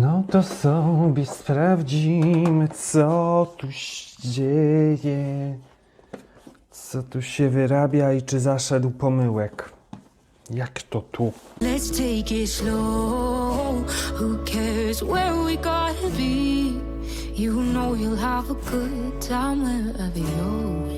No to sobie sprawdzimy, co tu się dzieje. Co tu się wyrabia i czy zaszedł pomyłek. Jak to tu? Let's take it slow. Who cares where we gotta be? You know you'll have a good time wherever you're.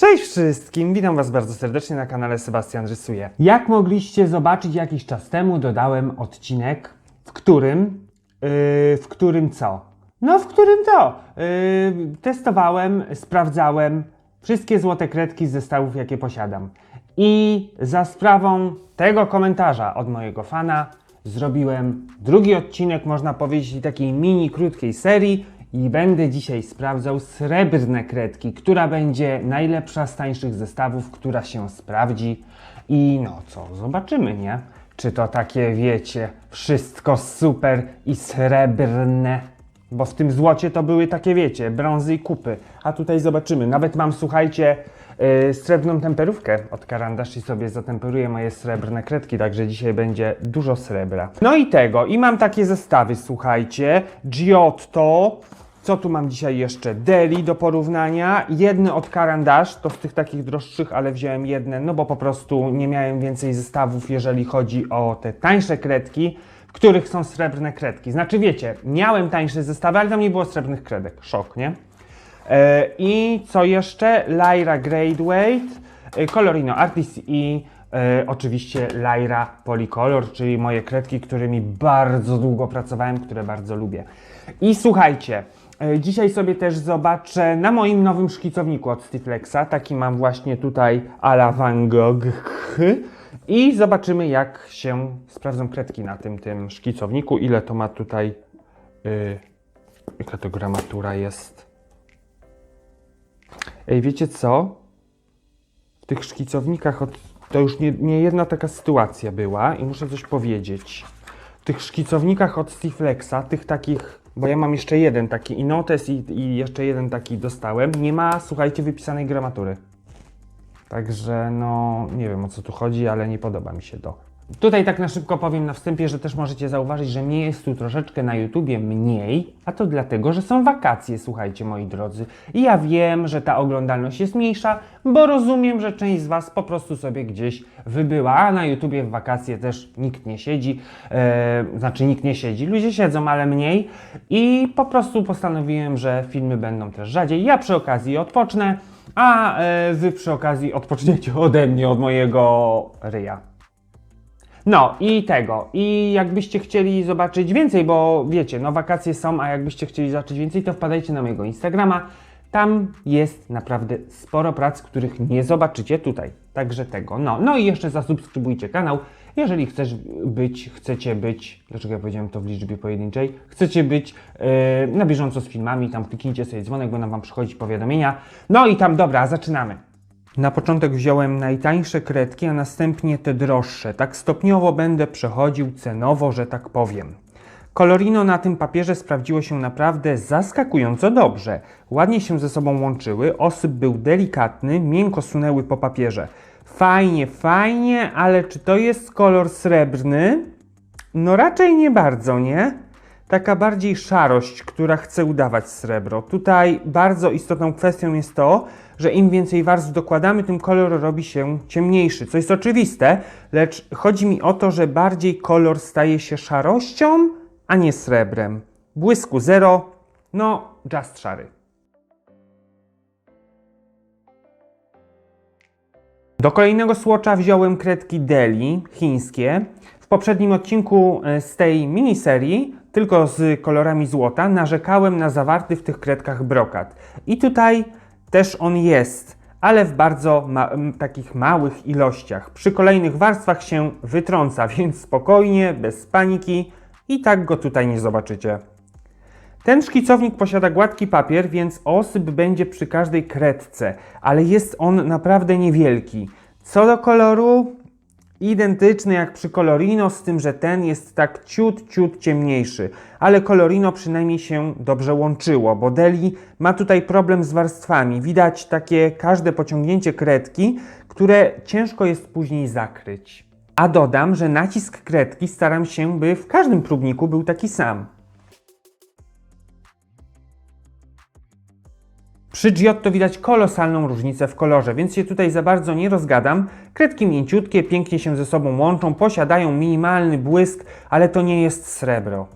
Cześć wszystkim, witam Was bardzo serdecznie na kanale Sebastian Rysuje. Jak mogliście zobaczyć jakiś czas temu dodałem odcinek, w którym, yy, w którym co? No w którym to? Yy, testowałem, sprawdzałem wszystkie złote kredki z zestawów jakie posiadam. I za sprawą tego komentarza od mojego fana zrobiłem drugi odcinek, można powiedzieć, takiej mini, krótkiej serii i będę dzisiaj sprawdzał srebrne kredki, która będzie najlepsza z tańszych zestawów, która się sprawdzi. I no co, zobaczymy, nie? Czy to takie, wiecie, wszystko super i srebrne. Bo w tym złocie to były takie, wiecie, brązy i kupy. A tutaj zobaczymy. Nawet mam, słuchajcie, srebrną temperówkę od Karandasz i sobie zatemperuję moje srebrne kredki, także dzisiaj będzie dużo srebra. No i tego. I mam takie zestawy, słuchajcie. Giotto. Co tu mam dzisiaj jeszcze? Deli do porównania. Jedny od Karandasz, to z tych takich droższych, ale wziąłem jedne, no bo po prostu nie miałem więcej zestawów, jeżeli chodzi o te tańsze kredki, w których są srebrne kredki. Znaczy wiecie, miałem tańsze zestawy, ale tam nie było srebrnych kredek. Szok, nie? E, I co jeszcze? Lyra Gradeweight, e, Colorino Artist i e, oczywiście Lyra Polycolor, czyli moje kredki, którymi bardzo długo pracowałem, które bardzo lubię. I słuchajcie, e, dzisiaj sobie też zobaczę na moim nowym szkicowniku od Stiflexa, taki mam właśnie tutaj a la Van Gogh. I zobaczymy jak się sprawdzą kredki na tym, tym szkicowniku, ile to ma tutaj, y, jaka to gramatura jest. Ej, wiecie co? W tych szkicownikach od, to już nie, nie jedna taka sytuacja była i muszę coś powiedzieć. W tych szkicownikach od Stiflexa, tych takich, bo ja mam jeszcze jeden taki Inotes i, i jeszcze jeden taki dostałem, nie ma, słuchajcie, wypisanej gramatury. Także no, nie wiem o co tu chodzi, ale nie podoba mi się to. Tutaj tak na szybko powiem na wstępie, że też możecie zauważyć, że mnie jest tu troszeczkę na YouTubie mniej, a to dlatego, że są wakacje, słuchajcie moi drodzy. I ja wiem, że ta oglądalność jest mniejsza, bo rozumiem, że część z Was po prostu sobie gdzieś wybyła, a na YouTubie w wakacje też nikt nie siedzi, e, znaczy nikt nie siedzi, ludzie siedzą, ale mniej i po prostu postanowiłem, że filmy będą też rzadziej. Ja przy okazji odpocznę, a e, Wy przy okazji odpoczniecie ode mnie, od mojego ryja. No i tego. I jakbyście chcieli zobaczyć więcej, bo wiecie, no wakacje są, a jakbyście chcieli zobaczyć więcej, to wpadajcie na mojego Instagrama. Tam jest naprawdę sporo prac, których nie zobaczycie tutaj. Także tego. No, no i jeszcze zasubskrybujcie kanał. Jeżeli chcesz być, chcecie być, dlaczego ja powiedziałem to w liczbie pojedynczej, chcecie być e, na bieżąco z filmami, tam kliknijcie sobie dzwonek, będą Wam przychodzić powiadomienia. No i tam, dobra, zaczynamy. Na początek wziąłem najtańsze kredki, a następnie te droższe. Tak stopniowo będę przechodził cenowo, że tak powiem. Colorino na tym papierze sprawdziło się naprawdę zaskakująco dobrze. Ładnie się ze sobą łączyły, osyp był delikatny, miękko sunęły po papierze. Fajnie, fajnie, ale czy to jest kolor srebrny? No raczej nie bardzo, nie? Taka bardziej szarość, która chce udawać srebro. Tutaj bardzo istotną kwestią jest to, że im więcej warstw dokładamy, tym kolor robi się ciemniejszy, co jest oczywiste, lecz chodzi mi o to, że bardziej kolor staje się szarością, a nie srebrem. Błysku zero, no just szary. Do kolejnego słocza wziąłem kredki Deli, chińskie. W poprzednim odcinku e, z tej miniserii, tylko z kolorami złota, narzekałem na zawarty w tych kredkach brokat. I tutaj też on jest, ale w bardzo ma takich małych ilościach. Przy kolejnych warstwach się wytrąca, więc spokojnie, bez paniki i tak go tutaj nie zobaczycie. Ten szkicownik posiada gładki papier, więc osyp będzie przy każdej kredce, ale jest on naprawdę niewielki. Co do koloru, identyczny jak przy Colorino, z tym, że ten jest tak ciut, ciut ciemniejszy. Ale Colorino przynajmniej się dobrze łączyło, bo Deli ma tutaj problem z warstwami. Widać takie każde pociągnięcie kredki, które ciężko jest później zakryć. A dodam, że nacisk kredki staram się, by w każdym próbniku był taki sam. Przy Giotto widać kolosalną różnicę w kolorze, więc się tutaj za bardzo nie rozgadam. Kredki mięciutkie, pięknie się ze sobą łączą, posiadają minimalny błysk, ale to nie jest srebro.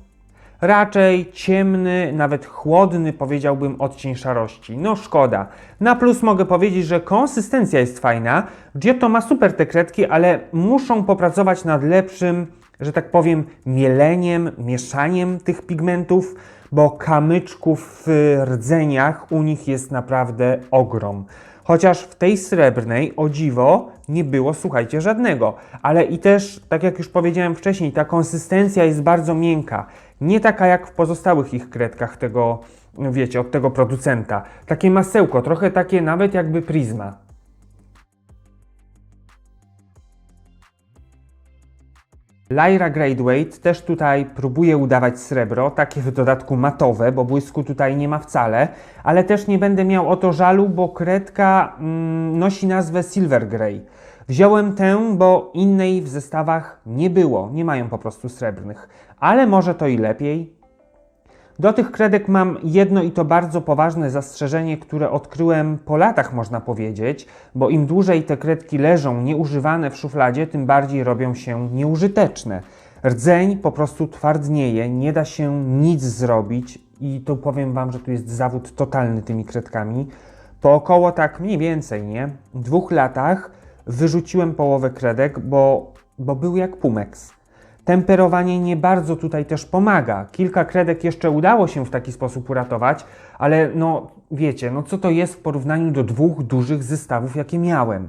Raczej ciemny, nawet chłodny, powiedziałbym, odcień szarości. No szkoda. Na plus mogę powiedzieć, że konsystencja jest fajna. Giotto ma super te kredki, ale muszą popracować nad lepszym, że tak powiem, mieleniem, mieszaniem tych pigmentów, bo kamyczków w rdzeniach u nich jest naprawdę ogrom. Chociaż w tej srebrnej, o dziwo, nie było, słuchajcie, żadnego. Ale i też, tak jak już powiedziałem wcześniej, ta konsystencja jest bardzo miękka. Nie taka jak w pozostałych ich kredkach tego, wiecie, od tego producenta. Takie masełko, trochę takie nawet jakby Prisma. Lyra Graduate też tutaj próbuje udawać srebro, takie w dodatku matowe, bo błysku tutaj nie ma wcale, ale też nie będę miał o to żalu, bo kredka mm, nosi nazwę Silver Grey. Wziąłem tę, bo innej w zestawach nie było, nie mają po prostu srebrnych, ale może to i lepiej. Do tych kredek mam jedno i to bardzo poważne zastrzeżenie, które odkryłem po latach, można powiedzieć, bo im dłużej te kredki leżą nieużywane w szufladzie, tym bardziej robią się nieużyteczne. Rdzeń po prostu twardnieje, nie da się nic zrobić i tu powiem Wam, że tu jest zawód totalny tymi kredkami. Po około tak mniej więcej, nie? Dwóch latach wyrzuciłem połowę kredek, bo, bo był jak Pumex. Temperowanie nie bardzo tutaj też pomaga. Kilka kredek jeszcze udało się w taki sposób uratować, ale no wiecie, no co to jest w porównaniu do dwóch dużych zestawów, jakie miałem.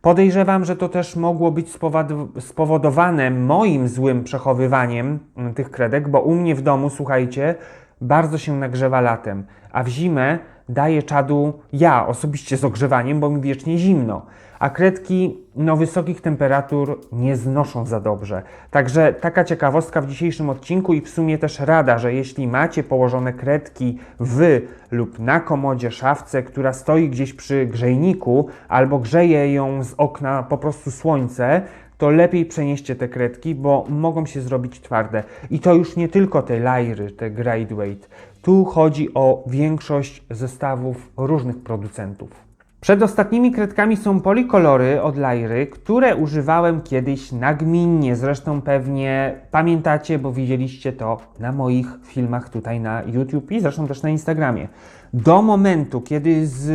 Podejrzewam, że to też mogło być spowod- spowodowane moim złym przechowywaniem mm, tych kredek, bo u mnie w domu, słuchajcie, bardzo się nagrzewa latem, a w zimę daję czadu ja osobiście z ogrzewaniem, bo mi wiecznie zimno. A kredki no, wysokich temperatur nie znoszą za dobrze. Także taka ciekawostka w dzisiejszym odcinku i w sumie też rada, że jeśli macie położone kredki w lub na komodzie, szafce, która stoi gdzieś przy grzejniku albo grzeje ją z okna po prostu słońce, to lepiej przenieście te kredki, bo mogą się zrobić twarde. I to już nie tylko te lajry, te graduate. Tu chodzi o większość zestawów różnych producentów. Przed ostatnimi kredkami są polikolory od Lajry, które używałem kiedyś nagminnie. Zresztą pewnie pamiętacie, bo widzieliście to na moich filmach tutaj na YouTube i zresztą też na Instagramie. Do momentu, kiedy z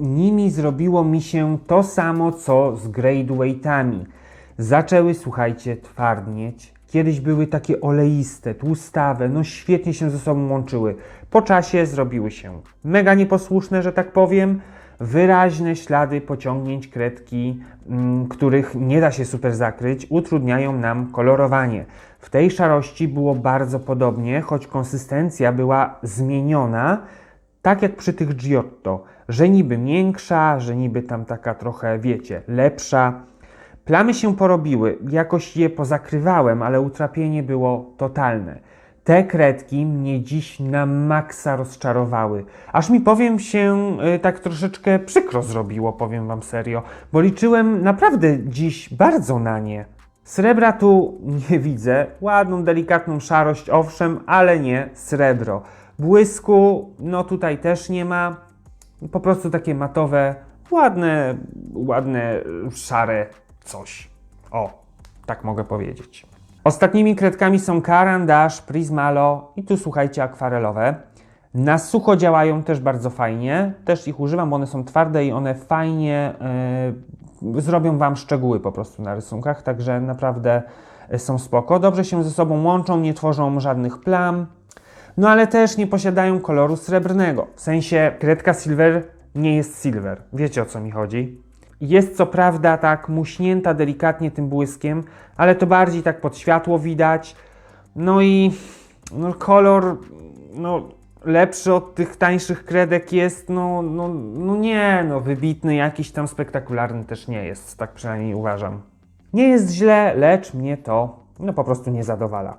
nimi zrobiło mi się to samo, co z graduate'ami. Zaczęły, słuchajcie, twardnieć. Kiedyś były takie oleiste, tłustawe, no świetnie się ze sobą łączyły. Po czasie zrobiły się mega nieposłuszne, że tak powiem wyraźne ślady pociągnięć kredki, mm, których nie da się super zakryć, utrudniają nam kolorowanie. W tej szarości było bardzo podobnie, choć konsystencja była zmieniona, tak jak przy tych Giotto, że niby miększa, że niby tam taka trochę, wiecie, lepsza. Plamy się porobiły, jakoś je pozakrywałem, ale utrapienie było totalne. Te kredki mnie dziś na maksa rozczarowały. Aż mi powiem się y, tak troszeczkę przykro zrobiło, powiem Wam serio, bo liczyłem naprawdę dziś bardzo na nie. Srebra tu nie widzę, ładną, delikatną szarość owszem, ale nie srebro. Błysku, no tutaj też nie ma, po prostu takie matowe, ładne, ładne, szare coś. O, tak mogę powiedzieć. Ostatnimi kredkami są Caran d'Ache, Prismalo i tu słuchajcie akwarelowe. Na sucho działają też bardzo fajnie. Też ich używam, bo one są twarde i one fajnie yy, zrobią Wam szczegóły po prostu na rysunkach, także naprawdę są spoko. Dobrze się ze sobą łączą, nie tworzą żadnych plam. No ale też nie posiadają koloru srebrnego. W sensie kredka silver nie jest silver. Wiecie o co mi chodzi? Jest co prawda tak muśnięta delikatnie tym błyskiem, ale to bardziej tak pod światło widać. No i no, kolor no, lepszy od tych tańszych kredek jest, no, no, no nie, no wybitny, jakiś tam spektakularny też nie jest, tak przynajmniej uważam. Nie jest źle, lecz mnie to no po prostu nie zadowala.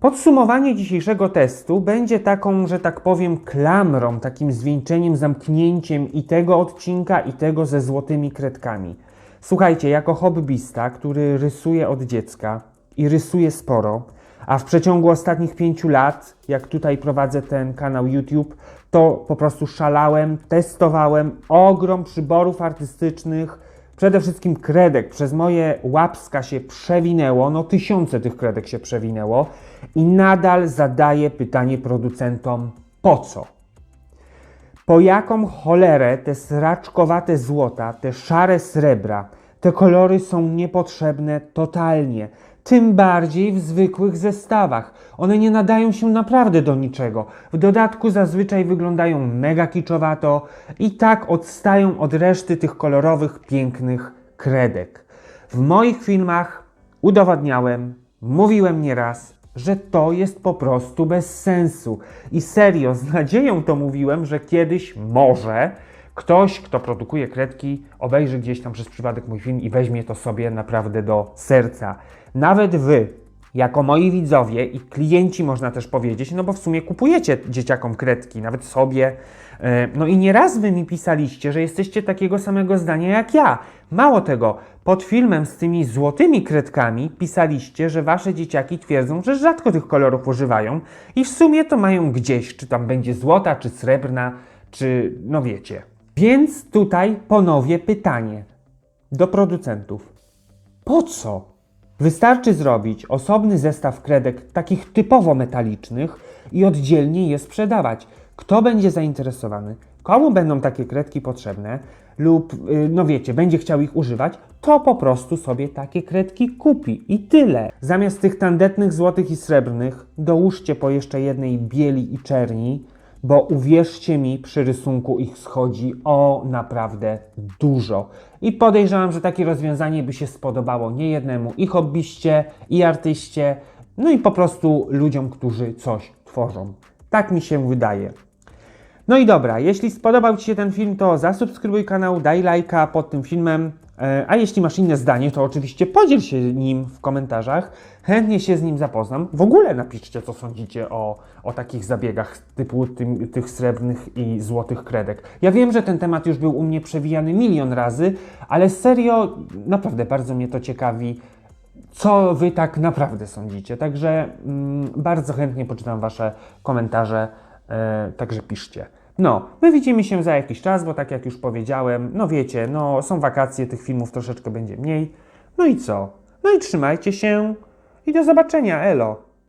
Podsumowanie dzisiejszego testu będzie taką, że tak powiem, klamrą, takim zwieńczeniem, zamknięciem i tego odcinka, i tego ze złotymi kredkami. Słuchajcie, jako hobbyista, który rysuje od dziecka i rysuje sporo, a w przeciągu ostatnich pięciu lat, jak tutaj prowadzę ten kanał YouTube, to po prostu szalałem, testowałem ogrom przyborów artystycznych, przede wszystkim kredek. Przez moje łapska się przewinęło, no tysiące tych kredek się przewinęło i nadal zadaję pytanie producentom, po co? Po jaką cholerę te sraczkowate złota, te szare srebra, te kolory są niepotrzebne totalnie. Tym bardziej w zwykłych zestawach. One nie nadają się naprawdę do niczego. W dodatku zazwyczaj wyglądają mega kiczowato i tak odstają od reszty tych kolorowych, pięknych kredek. W moich filmach udowadniałem, mówiłem nieraz, że to jest po prostu bez sensu. I serio, z nadzieją to mówiłem, że kiedyś może ktoś, kto produkuje kredki, obejrzy gdzieś tam przez przypadek mój film i weźmie to sobie naprawdę do serca. Nawet wy, jako moi widzowie i klienci, można też powiedzieć, no bo w sumie kupujecie dzieciakom kredki, nawet sobie. E, No i nieraz wy mi pisaliście, że jesteście takiego samego zdania jak ja. Mało tego, pod filmem z tymi złotymi kredkami pisaliście, że wasze dzieciaki twierdzą, że rzadko tych kolorów używają i w sumie to mają gdzieś, czy tam będzie złota, czy srebrna, czy no wiecie. Więc tutaj ponowię pytanie do producentów. Po co? Wystarczy zrobić osobny zestaw kredek takich typowo metalicznych i oddzielnie je sprzedawać. Kto będzie zainteresowany, komu będą takie kredki potrzebne lub, y, no wiecie, będzie chciał ich używać, to po prostu sobie takie kredki kupi i tyle. Zamiast tych tandetnych złotych i srebrnych dołóżcie po jeszcze jednej bieli i czerni, bo uwierzcie mi, przy rysunku ich schodzi o naprawdę dużo. I podejrzewam, że takie rozwiązanie by się spodobało niejednemu i hobbyście, i artyście, no i po prostu ludziom, którzy coś tworzą. Tak mi się wydaje. No i dobra, jeśli spodobał Ci się ten film, to zasubskrybuj kanał, daj lajka pod tym filmem, a jeśli masz inne zdanie, to oczywiście podziel się nim w komentarzach, chętnie się z nim zapoznam. W ogóle napiszcie, co sądzicie o, o takich zabiegach typu tym, tych srebrnych i złotych kredek. Ja wiem, że ten temat już był u mnie przewijany milion razy, ale serio, naprawdę bardzo mnie to ciekawi, co Wy tak naprawdę sądzicie. Także mm, bardzo chętnie poczytam Wasze komentarze, e, także piszcie. No, my widzimy się za jakiś czas, bo tak jak już powiedziałem, no wiecie, no są wakacje, tych filmów troszeczkę będzie mniej. No i co? No i trzymajcie się i do zobaczenia, elo!